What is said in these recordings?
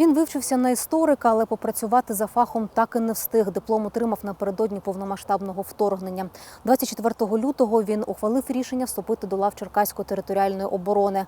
Він вивчився на історика, але попрацювати за фахом так і не встиг. Диплом отримав напередодні повномасштабного вторгнення. 24 лютого він ухвалив рішення вступити до лав Черкаської територіальної оборони.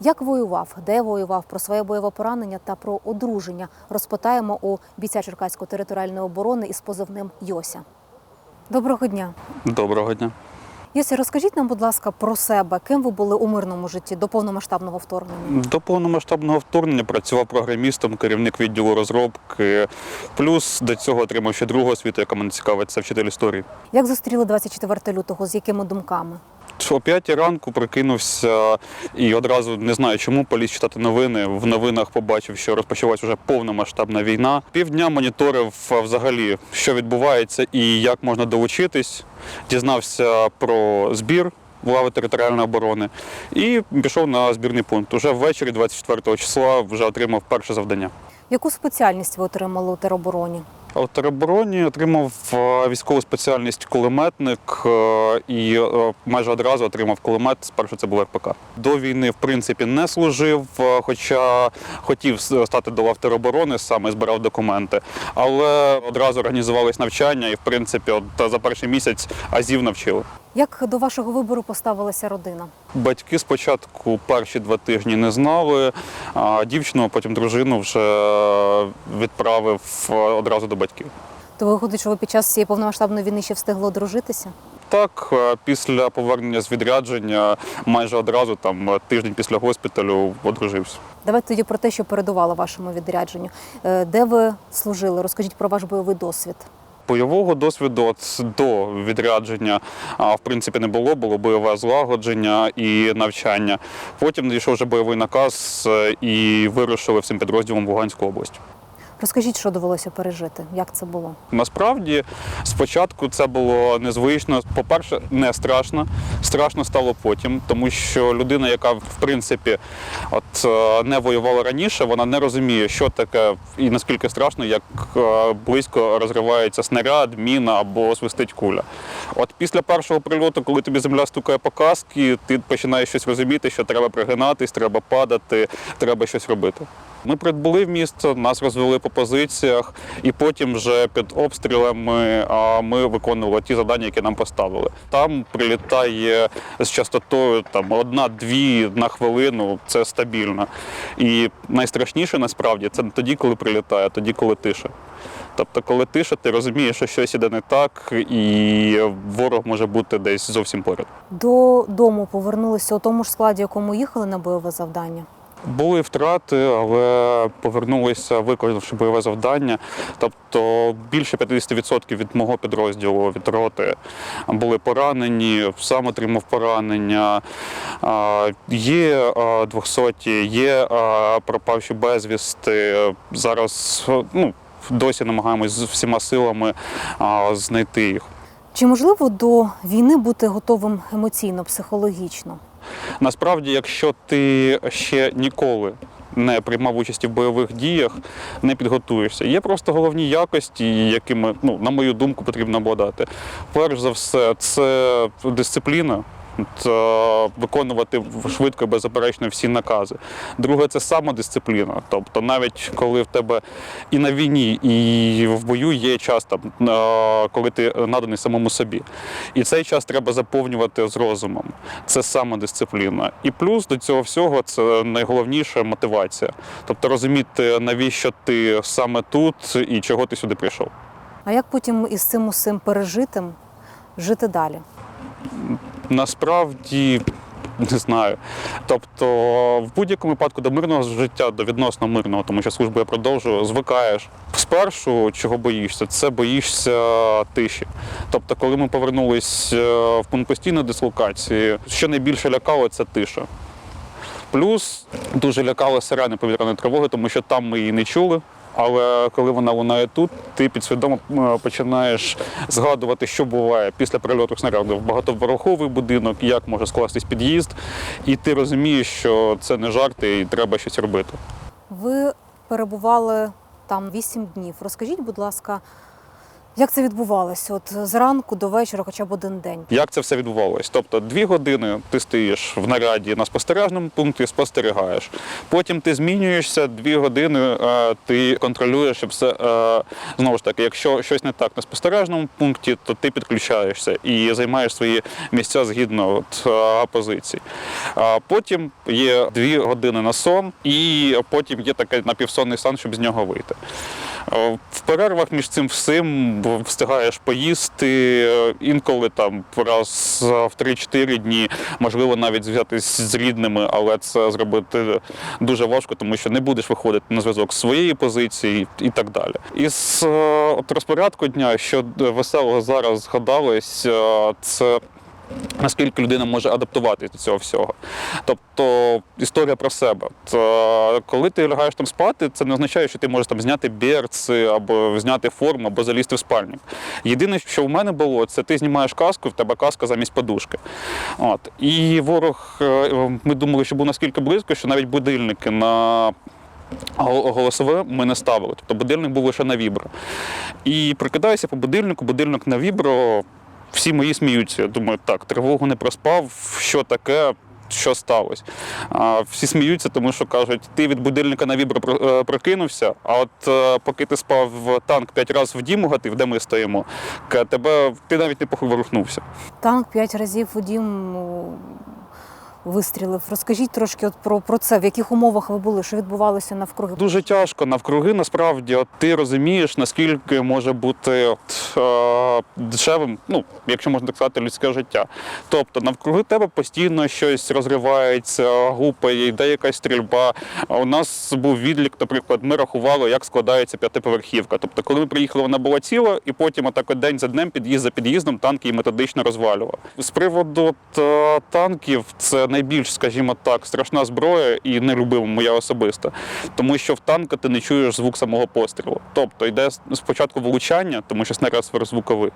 Як воював, де воював, про своє бойове поранення та про одруження розпитаємо у бійця Черкаської територіальної оборони із позивним Йося. Доброго дня. Доброго дня. Йося, розкажіть нам, будь ласка, про себе, ким ви були у мирному житті до повномасштабного вторгнення. До повномасштабного вторгнення працював програмістом, керівник відділу розробки. Плюс до цього отримав ще другу освіту, яка мене цікавить, це вчитель історії. Як зустріли 24 лютого? З якими думками? О п'ятій ранку прикинувся і одразу не знаю, чому поліз читати новини. В новинах побачив, що розпочалась вже повномасштабна війна. Півдня моніторив взагалі, що відбувається і як можна долучитись. Дізнався про збір лави територіальної оборони і пішов на збірний пункт. Уже ввечері, 24 числа, вже отримав перше завдання. Яку спеціальність ви отримали у теробороні? В теробороні отримав е, військову спеціальність кулеметник е, і е, майже одразу отримав кулемет. Спершу це був РПК. До війни, в принципі, не служив, хоча хотів стати до лав тероборони, саме збирав документи. Але одразу організувались навчання, і в принципі, от за перший місяць азів навчили. Як до вашого вибору поставилася родина? Батьки спочатку перші два тижні не знали, а дівчину, а потім дружину вже відправив одразу до батьків. То виходить, що ви під час цієї повномасштабної війни ще встигли одружитися? Так, е, після повернення з відрядження майже одразу, там е, тиждень після госпіталю, одружився. Давайте тоді про те, що передувало вашому відрядженню. Е, Де ви служили? Розкажіть про ваш бойовий досвід. Бойового досвіду от до відрядження а, в принципі не було, було бойове злагодження і навчання. Потім надійшов вже бойовий наказ і вирушили всім підрозділом в Луганську область. Розкажіть, що довелося пережити, як це було? Насправді, спочатку це було незвично. По-перше, не страшно. Страшно стало потім, тому що людина, яка в принципі от е, не воювала раніше, вона не розуміє, що таке і наскільки страшно, як е, близько розривається снаряд, міна або свистить куля. От після першого прильоту, коли тобі земля стукає по каски, ти починаєш щось розуміти, що треба пригинатись, треба падати, треба щось робити. Ми прибули в місто, нас розвели по позиціях, і потім вже під обстрілами ми виконували ті завдання, які нам поставили. Там прилітає з частотою там одна-дві на хвилину. Це стабільно. І найстрашніше насправді це не тоді, коли прилітає, а тоді, коли тиша. Тобто, коли тиша, ти розумієш, що щось іде не так, і ворог може бути десь зовсім поряд. Додому повернулися у тому ж складі, якому їхали на бойове завдання. Були втрати, але повернулися, виконавши бойове завдання. Тобто більше 50% від мого підрозділу від роти були поранені, сам отримав поранення. Є а, 200, є пропавші безвісти. Зараз ну, досі намагаємось з всіма силами знайти їх. Чи можливо до війни бути готовим емоційно, психологічно? Насправді, якщо ти ще ніколи не приймав участі в бойових діях, не підготуєшся. Є просто головні якості, якими, ну, на мою думку, потрібно обладати. Перш за все, це дисципліна. Та виконувати швидко і беззаперечно всі накази. Друге, це самодисципліна. Тобто, навіть коли в тебе і на війні, і в бою є час, там, е, коли ти наданий самому собі. І цей час треба заповнювати з розумом. Це самодисципліна. І плюс до цього всього це найголовніше мотивація. Тобто розуміти, навіщо ти саме тут і чого ти сюди прийшов. А як потім із цим усім пережитим жити далі? Насправді не знаю. Тобто, в будь-якому випадку до мирного життя, до відносно мирного, тому що службу я продовжую, звикаєш. Спершу, чого боїшся, це боїшся тиші. Тобто, коли ми повернулись е, в пункт постійної дислокації, що найбільше лякало, це тиша. Плюс дуже лякала сирени повітряної тривоги, тому що там ми її не чули. Але коли вона лунає тут, ти підсвідомо е, починаєш згадувати, що буває після прильоту снаряду в багатоповерховий будинок, як може скластись під'їзд, і ти розумієш, що це не жарти і треба щось робити. Ви перебували там вісім днів. Розкажіть, будь ласка, Як це відбувалося? От зранку до вечора, хоча б один день. Як це все відбувалось? Тобто дві години ти стоїш в наряді на спостережному пункті, спостерігаєш. Потім ти змінюєшся, дві години е, ти контролюєш, щоб все е, знову ж таки, якщо щось не так на спостережному пункті, то ти підключаєшся і займаєш свої місця згідно от, е, позицій. А потім є дві години на сон, і потім є такий напівсонний стан, щоб з нього вийти. Е, В перервах між цим всім встигаєш поїсти е, інколи там раз в 3-4 дні, можливо, навіть зв'язатись з рідними, але це зробити дуже важко, тому що не будеш виходити на зв'язок з своєї позиції і так далі. Із е, от розпорядку дня, що веселого зараз згадалось, е, це наскільки людина може адаптуватися до цього всього. Тобто історія про себе. То, коли ти лягаєш там спати, це не означає, що ти можеш там зняти берці або зняти форму, або залізти в спальник. Єдине, що в мене було, це ти знімаєш каску, в тебе каска замість подушки. От. І ворог, е, ми думали, що був наскільки близько, що навіть будильники на Голосове ми не ставили, тобто будильник був лише на вібро. І прикидаюся по будильнику, будильник на вібро, всі мої сміються. Я думаю, так, тривогу не проспав, що таке, що сталося. А, всі сміються, тому що кажуть, ти від будильника на вібро е, прокинувся, а от е, поки ти спав в танк п'ять разів в дім угатив, де ми стоїмо, тебе ти навіть не поворухнувся. Танк п'ять разів у дім вистрілив. Розкажіть трошки от про, про це, в яких умовах ви були, що відбувалося навкруги. Дуже тяжко навкруги. Насправді, от ти розумієш, наскільки може бути от, е, дешевим, ну якщо можна так сказати, людське життя. Тобто навкруги тебе постійно щось розривається, гупає, йде якась стрільба. У нас був відлік, наприклад, ми рахували, як складається п'ятиповерхівка. Тобто, коли ми приїхали, вона була ціла, і потім отак от день за днем, під'їзд за під'їздом, танки її методично розвалював. З приводу е, танків, це найбільш, скажімо так, страшна зброя і не любив моя особисто. Тому що в танка ти не чуєш звук самого пострілу. Тобто йде спочатку влучання, тому що снаряд сверхзвуковий,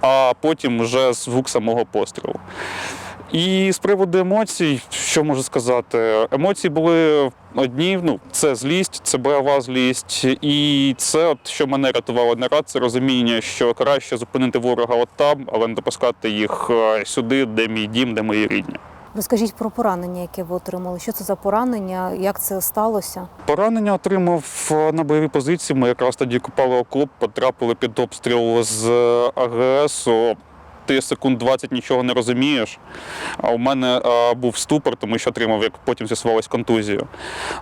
а потім вже звук самого пострілу. І з приводу емоцій, що можу сказати? Емоції були одні. Ну, це злість, це бойова злість. І це, от, що мене рятувало не раз, це розуміння, що краще зупинити ворога от там, але не допускати їх е, сюди, де мій дім, де мої рідні. Розкажіть про поранення, яке ви отримали. Що це за поранення? Як це сталося? Поранення отримав е, на бойовій позиції. Ми якраз тоді купали окоп, потрапили під обстріл з АГС. АГСу. Ти секунд 20 нічого не розумієш. А у мене е, був ступор, тому що отримав, як потім з'ясувалось, контузію.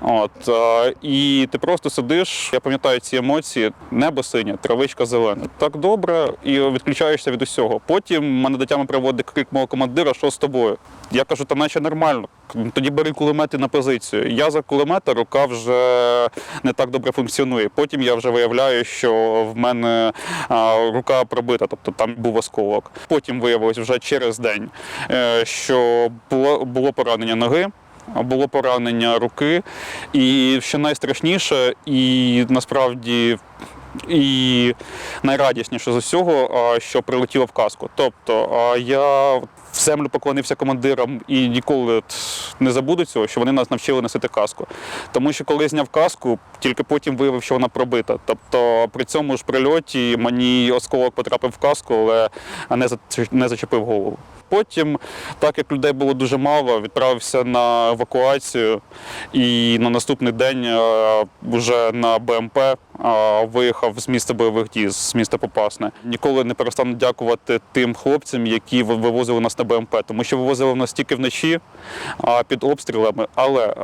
От, е, і ти просто сидиш, я пам'ятаю ці емоції, небо синє, травичка зелена. Так добре, і відключаєшся від усього. Потім мене до тями приводить крик мого командира, що з тобою. Я кажу, та наче нормально. Тоді бери кулемети на позицію. Я за кулемета, рука вже не так добре функціонує. Потім я вже виявляю, що в мене а, рука пробита, тобто там був осколок. Потім виявилось вже через день, е, що було, було поранення ноги. Було поранення руки, і що найстрашніше, і насправді і найрадісніше з усього, що прилетіло в каску. Тобто я в землю поклонився командирам і ніколи не забуду цього, що вони нас навчили носити каску. Тому що коли зняв каску, тільки потім виявив, що вона пробита. Тобто при цьому ж прильоті мені осколок потрапив в каску, але не зачепив голову. Потім, так як людей було дуже мало, відправився на евакуацію і на наступний день вже на БМП виїхав з місця бойових дій, з міста Попасне. Ніколи не перестану дякувати тим хлопцям, які вивозили нас на БМП, тому що вивозили нас тільки вночі під обстрілами. Але,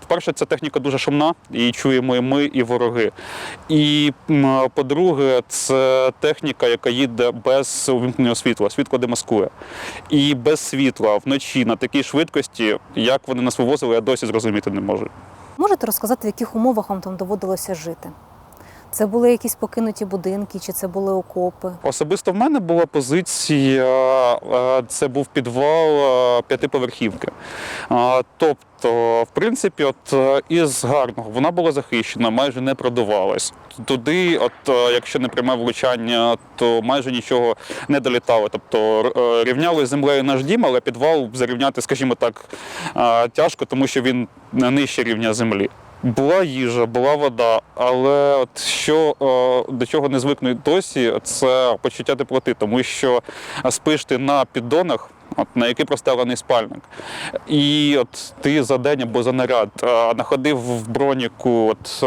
по-перше, ця техніка дуже шумна, і чуємо і ми, і вороги. І по-друге, це техніка, яка їде без увімкненого світла. Світло демаскує. І без світла вночі на такій швидкості, як вони нас вивозили, я досі зрозуміти не можу. Можете розказати, в яких умовах вам там доводилося жити? Це були якісь покинуті будинки, чи це були окопи? Особисто в мене була позиція, е, це був підвал е, п'ятиповерхівки. Тобто, в принципі, от е, із гарного вона була захищена, майже не продувалась. Туди, от е, якщо не пряме влучання, то майже нічого не долітало. Тобто е, рівняли землею наш дім, але підвал зарівняти, скажімо так, е, тяжко, тому що він нижче рівня землі. Була їжа, була вода, але от що е, до чого не звикну досі, це почуття теплоти, тому що спиш ти на піддонах. От, на який простелений спальник. І от ти за день або за наряд е, находив в броніку от,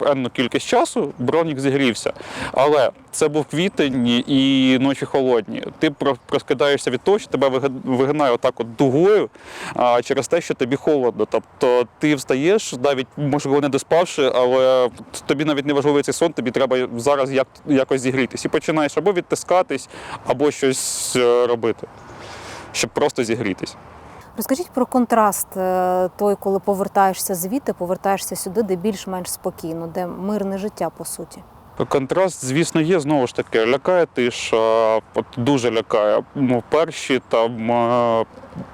в енну кількість часу, бронік зігрівся. Але це був квітень і ночі холодні. Ти про- проскидаєшся від того, що тебе виги- вигинає отак от дугою а, через те, що тобі холодно. Тобто ти встаєш, навіть можливо не доспавши, але тобі навіть не важливий цей сон, тобі треба зараз як, якось зігрітись. І починаєш або відтискатись, або щось е, робити, щоб просто зігрітись. Розкажіть про контраст е, той, коли повертаєшся звідти, повертаєшся сюди, де більш-менш спокійно, де мирне життя по суті. Контраст, звісно, є знову ж таки. Лякає тиша, от дуже лякає. Ну, перші там е,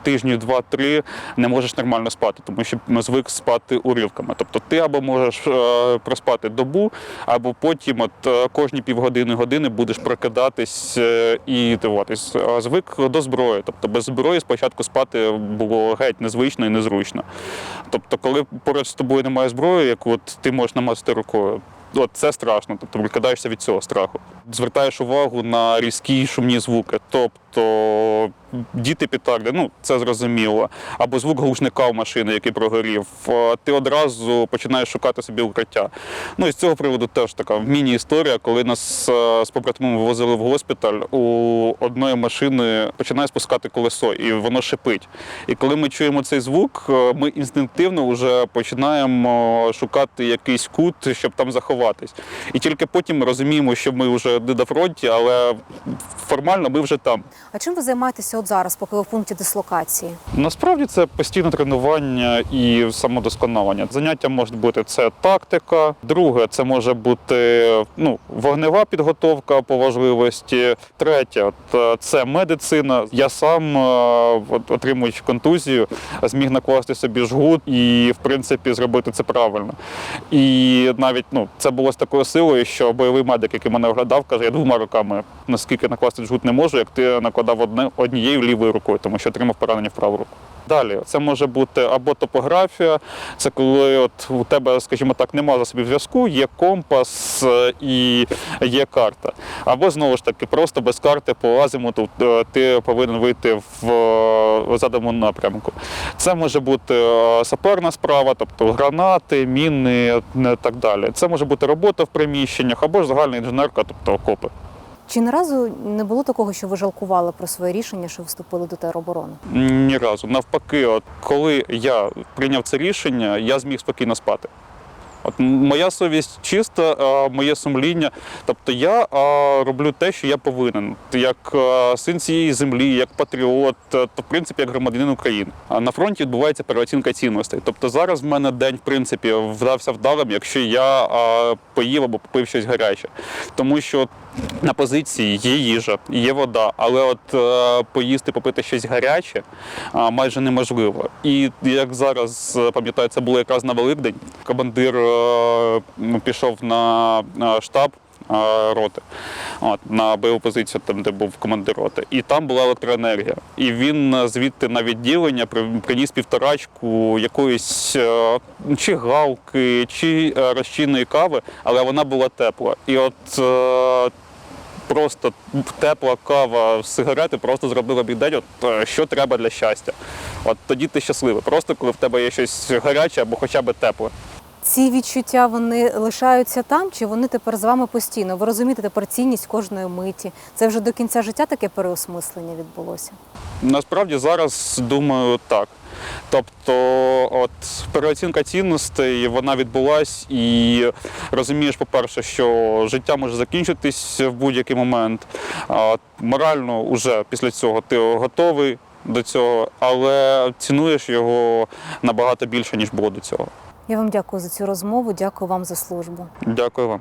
тижні, два-три не можеш нормально спати, тому що ми звик спати уривками. Тобто ти або можеш е, проспати добу, або потім от е, кожні півгодини години будеш прокидатись і дивитись. А Звик до зброї. Тобто без зброї спочатку спати було геть незвично і незручно. Тобто, коли поруч з тобою немає зброї, яку от ти можеш намасти рукою. От це страшно, тобто прикидаєшся від цього страху. Звертаєш увагу на різкі шумні звуки, тобто діти петарди, ну це зрозуміло, або звук глушника в машини, який прогорів. Ти одразу починаєш шукати собі укриття. Ну і з цього приводу теж така міні-історія, коли нас е, з побратимом вивозили в госпіталь, у одної машини починає спускати колесо, і воно шипить. І коли ми чуємо цей звук, е, ми інстинктивно вже починаємо шукати якийсь кут, щоб там заховатись. І тільки потім ми розуміємо, що ми вже не на фронті, але формально ми вже там. А чим ви займаєтеся от зараз, поки ви в пункті дислокації? Насправді це постійне тренування і самодосконалення. Заняття можуть бути це тактика. Друге, це може бути ну, вогнева підготовка по важливості. Третє е, це медицина. Я сам, е, отримуючи контузію, зміг накласти собі жгут і, в принципі, зробити це правильно. І навіть ну, це було з такою силою, що бойовий медик, який мене оглядав, каже, я двома руками наскільки накласти жгут не можу, як ти накладав одне, однією лівою рукою, тому що отримав поранення в праву руку. Далі це може бути або топографія, це коли от у тебе, скажімо так, немає засобів зв'язку, є компас е, і є карта. Або знову ж таки, просто без карти по азимуту е, ти повинен вийти в е, напрямку. Це може бути саперна справа, тобто гранати, міни і так далі. Це може бути робота в приміщеннях або ж загальна інженерка, тобто окопи. Чи ні разу не було такого, що ви жалкували про своє рішення, що вступили до тероборони? Ні разу. Навпаки, от коли я прийняв це рішення, я зміг спокійно спати. От моя совість чиста, а, моє сумління. Тобто я а, роблю те, що я повинен, як а, син цієї землі, як патріот, е, то в принципі як громадянин України. А на фронті відбувається переоцінка цінностей. Тобто зараз в мене день, в принципі, вдався вдалим, якщо я а, поїв або попив щось гаряче. Тому що на позиції є їжа, є вода, але от е, поїсти, попити щось гаряче а, майже неможливо. І як зараз е, пам'ятаю, це було якраз на Великдень. Командир е, ну, пішов на е, штаб. Е, Роти от, на бойову позицію, там де був командир роти, і там була електроенергія. І він е, звідти на відділення приніс півторачку якоїсь е, чи галки, чи розчинної кави, але вона була тепла. І от просто тепла кава, сигарети просто зробила б день, от що треба для щастя. От тоді ти щасливий. Просто коли в тебе є щось гаряче або хоча б тепле. Ці відчуття вони лишаються там, чи вони тепер з вами постійно? Ви розумієте тепер цінність кожної миті? Це вже до кінця життя таке переосмислення відбулося. Насправді зараз думаю так. Тобто, от переоцінка цінностей вона відбулась, і розумієш, по-перше, що життя може закінчитись в будь-який момент. Морально вже після цього ти готовий до цього, але цінуєш його набагато більше, ніж було до цього. Я вам дякую за цю розмову. Дякую вам за службу. Дякую вам.